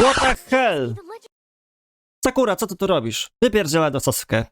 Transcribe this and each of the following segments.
What the hell? Sakura, co ty tu robisz? Wypierdziela do Sasuke.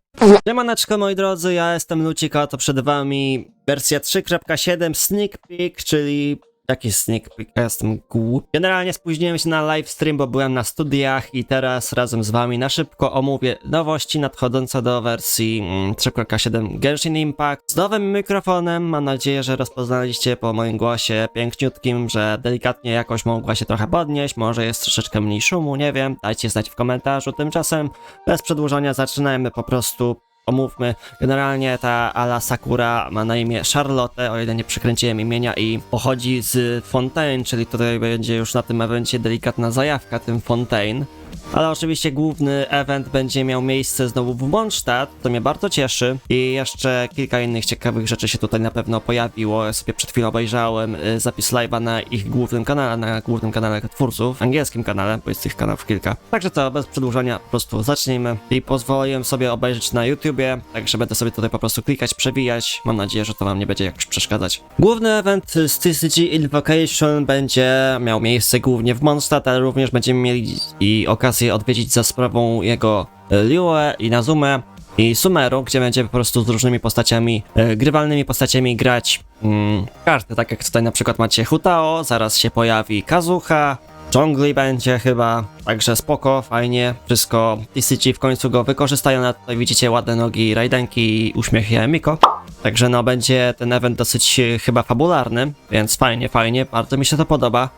Siemaneczko moi drodzy, ja jestem Lucika, to przed wami wersja 3.7 Sneak Peek, czyli... Jaki sneak peek? Jestem głupi. Generalnie spóźniłem się na live stream, bo byłem na studiach i teraz razem z wami na szybko omówię nowości nadchodzące do wersji mm, 3.7 Genshin Impact z nowym mikrofonem. Mam nadzieję, że rozpoznaliście po moim głosie piękniutkim, że delikatnie jakoś mogła się trochę podnieść, może jest troszeczkę mniej szumu, nie wiem. Dajcie znać w komentarzu. Tymczasem bez przedłużania zaczynajmy po prostu omówmy. Generalnie ta Ala Sakura ma na imię Charlotte, o ile nie przekręciłem imienia i pochodzi z Fontaine, czyli tutaj będzie już na tym evencie delikatna zajawka tym Fontaine. Ale oczywiście główny event będzie miał miejsce znowu w Mondstadt, to mnie bardzo cieszy. I jeszcze kilka innych ciekawych rzeczy się tutaj na pewno pojawiło. Ja sobie przed chwilą obejrzałem y, zapis live'a na ich głównym kanale, na głównym kanale twórców, angielskim kanale, bo jest tych kanałów kilka. Także co, bez przedłużania, po prostu zacznijmy. I pozwoliłem sobie obejrzeć na YouTubie, także będę sobie tutaj po prostu klikać, przewijać. Mam nadzieję, że to wam nie będzie jakoś przeszkadzać. Główny event z TCG Invocation będzie miał miejsce głównie w Mondstadt, ale również będziemy mieli i okazję odwiedzić za sprawą jego e, Liue i Nazume i Sumeru, gdzie będziemy po prostu z różnymi postaciami, e, grywalnymi postaciami grać mm, karty, tak jak tutaj na przykład macie Hutao, zaraz się pojawi Kazuha, Jongli będzie chyba, także spoko, fajnie, wszystko TCG w końcu go wykorzystają, na tutaj widzicie ładne nogi Raidenki i uśmiechy Emiko. Także no będzie ten event dosyć e, chyba fabularny, więc fajnie, fajnie, bardzo mi się to podoba.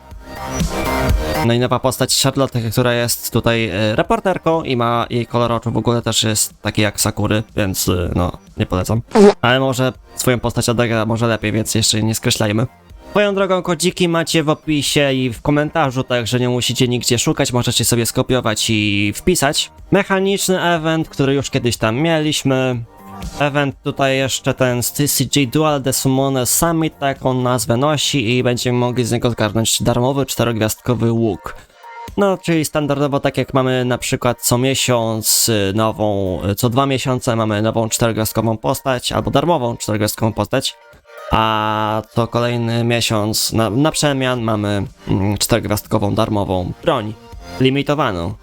No i nowa postać Charlotte, która jest tutaj e, reporterką i ma jej kolor oczu w ogóle też jest taki jak Sakury, więc e, no nie polecam. Ale może swoją postać odegra może lepiej, więc jeszcze nie skreślajmy. Swoją drogą kodziki macie w opisie i w komentarzu, także nie musicie nigdzie szukać, możecie sobie skopiować i wpisać. Mechaniczny event, który już kiedyś tam mieliśmy. Event tutaj jeszcze ten z TCG Dual The Summoner Summit, taką nazwę nosi i będziemy mogli z niego zgarnąć darmowy czterogwiazdkowy łuk. No, czyli standardowo tak jak mamy na przykład co miesiąc y, nową, y, co dwa miesiące mamy nową czterogwiazdkową postać, albo darmową czterogwiazdkową postać, a co kolejny miesiąc na, na przemian mamy mm, czterogwiazdkową darmową broń, limitowaną.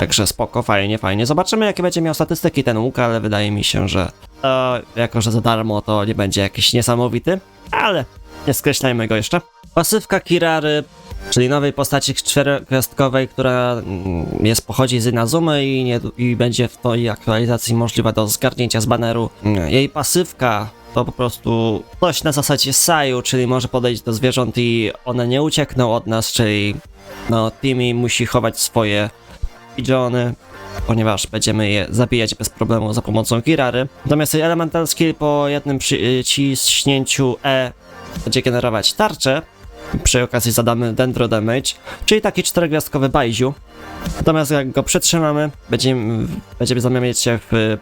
Także spoko, fajnie, fajnie. Zobaczymy, jakie będzie miał statystyki ten łuk, ale wydaje mi się, że to, jako że za darmo, to nie będzie jakiś niesamowity, ale nie skreślajmy go jeszcze. Pasywka Kirary, czyli nowej postaci czterogwiazdkowej, która mm, jest pochodzi z Inazumy i, nie, i będzie w tej aktualizacji możliwa do zgarnięcia z baneru. Mm, Jej pasywka to po prostu coś na zasadzie Saju, czyli może podejść do zwierząt i one nie uciekną od nas, czyli no Timmy musi chować swoje Ponieważ będziemy je zabijać bez problemu za pomocą Kirary. Natomiast Elemental Skill po jednym przyciśnięciu E będzie generować tarczę. Przy okazji zadamy Dendro Damage, czyli taki czterogwiazdkowy bajziu. Natomiast jak go przytrzymamy, będziemy, będziemy zamieniać się w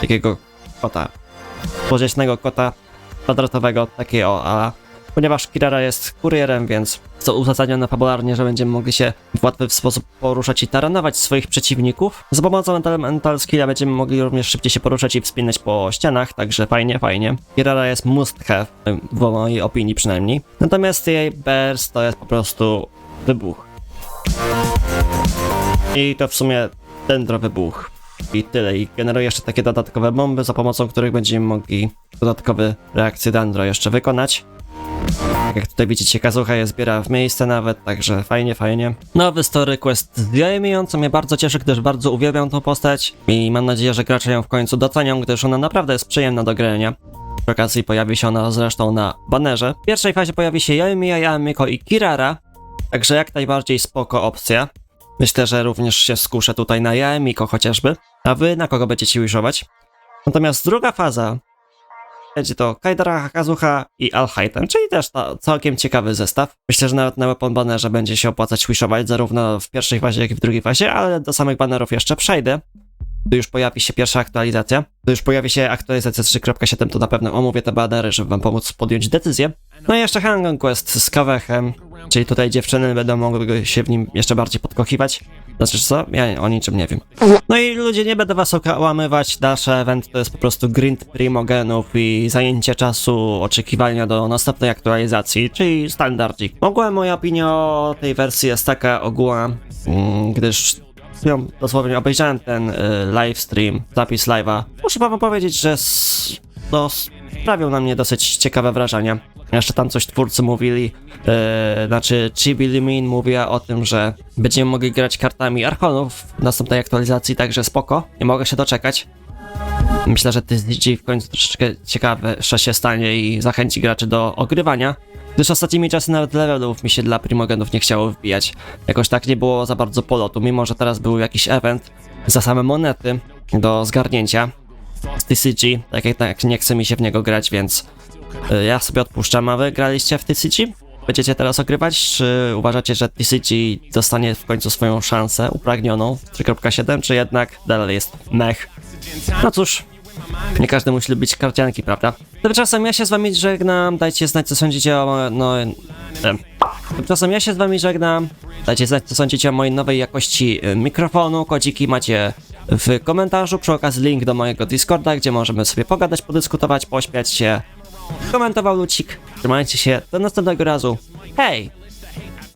takiego kota. Złodziejskiego kota kwadratowego, takiego a ponieważ Kirara jest kurierem, więc to uzasadnione fabularnie, że będziemy mogli się w łatwy sposób poruszać i taranować swoich przeciwników. Za pomocą Elemental Skilla będziemy mogli również szybciej się poruszać i wspinać po ścianach, także fajnie, fajnie. Kirara jest must have, w mojej opinii przynajmniej. Natomiast jej burst to jest po prostu wybuch. I to w sumie dendro wybuch. I tyle. I generuje jeszcze takie dodatkowe bomby, za pomocą których będziemy mogli dodatkowe reakcje dendro jeszcze wykonać. Tak jak tutaj widzicie, Kazucha je zbiera w miejsce nawet, także fajnie, fajnie. Nowy story quest z Yoimią, co mnie bardzo cieszy, gdyż bardzo uwielbiam tą postać i mam nadzieję, że gracze ją w końcu docenią, gdyż ona naprawdę jest przyjemna do grania. Przy okazji pojawi się ona zresztą na banerze. W pierwszej fazie pojawi się Yoimi, Yamiko i Kirara, także jak najbardziej spoko opcja. Myślę, że również się skuszę tutaj na Yaemiko chociażby. A wy na kogo będziecie wishować? Natomiast druga faza będzie to Kaidara Kazuha i Alhaiten, czyli też całkiem ciekawy zestaw. Myślę, że nawet na Weapon Bannerze będzie się opłacać wishować zarówno w pierwszej fazie, jak i w drugiej fazie, ale do samych banerów jeszcze przejdę. Gdy już pojawi się pierwsza aktualizacja, gdy już pojawi się aktualizacja 3.7, to na pewno omówię te banery, żeby wam pomóc podjąć decyzję. No i jeszcze Hang Quest z Kawechem, czyli tutaj dziewczyny będą mogły się w nim jeszcze bardziej podkochiwać. Znaczy co? Ja o niczym nie wiem. No i ludzie, nie będę was okłamywać, dalsze event to jest po prostu grind primogenów i zajęcie czasu oczekiwania do następnej aktualizacji, czyli standardzik. Ogółem moja opinia o tej wersji jest taka ogółem, mm, gdyż ją dosłownie obejrzałem ten y, livestream, zapis live'a. Muszę wam powiedzieć, że no, sprawił na mnie dosyć ciekawe wrażenie. Jeszcze tam coś twórcy mówili, e, znaczy Chibi Limin mówiła o tym, że będziemy mogli grać kartami Archonów w następnej aktualizacji, także spoko, nie mogę się doczekać. Myślę, że TCG w końcu troszeczkę ciekawe się stanie i zachęci graczy do ogrywania, gdyż ostatnimi czasy nawet levelów mi się dla primogenów nie chciało wbijać. Jakoś tak nie było za bardzo polotu, mimo że teraz był jakiś event za same monety do zgarnięcia TCG, tak jak tak nie chce mi się w niego grać, więc y, ja sobie odpuszczam, a wy graliście w TCG? Będziecie teraz ogrywać, czy uważacie, że TCG dostanie w końcu swoją szansę upragnioną w 3.7, czy jednak dalej jest mech? No cóż, nie każdy musi lubić karcianki, prawda? Tymczasem ja się z wami żegnam, dajcie znać co sądzicie o... no... em. Tymczasem ja się z wami żegnam, dajcie znać co sądzicie o mojej nowej jakości y, mikrofonu, kodziki macie w komentarzu, przy okazji link do mojego Discorda, gdzie możemy sobie pogadać, podyskutować, pośmiać się. Komentował Lucik, trzymajcie się, do następnego razu, hej!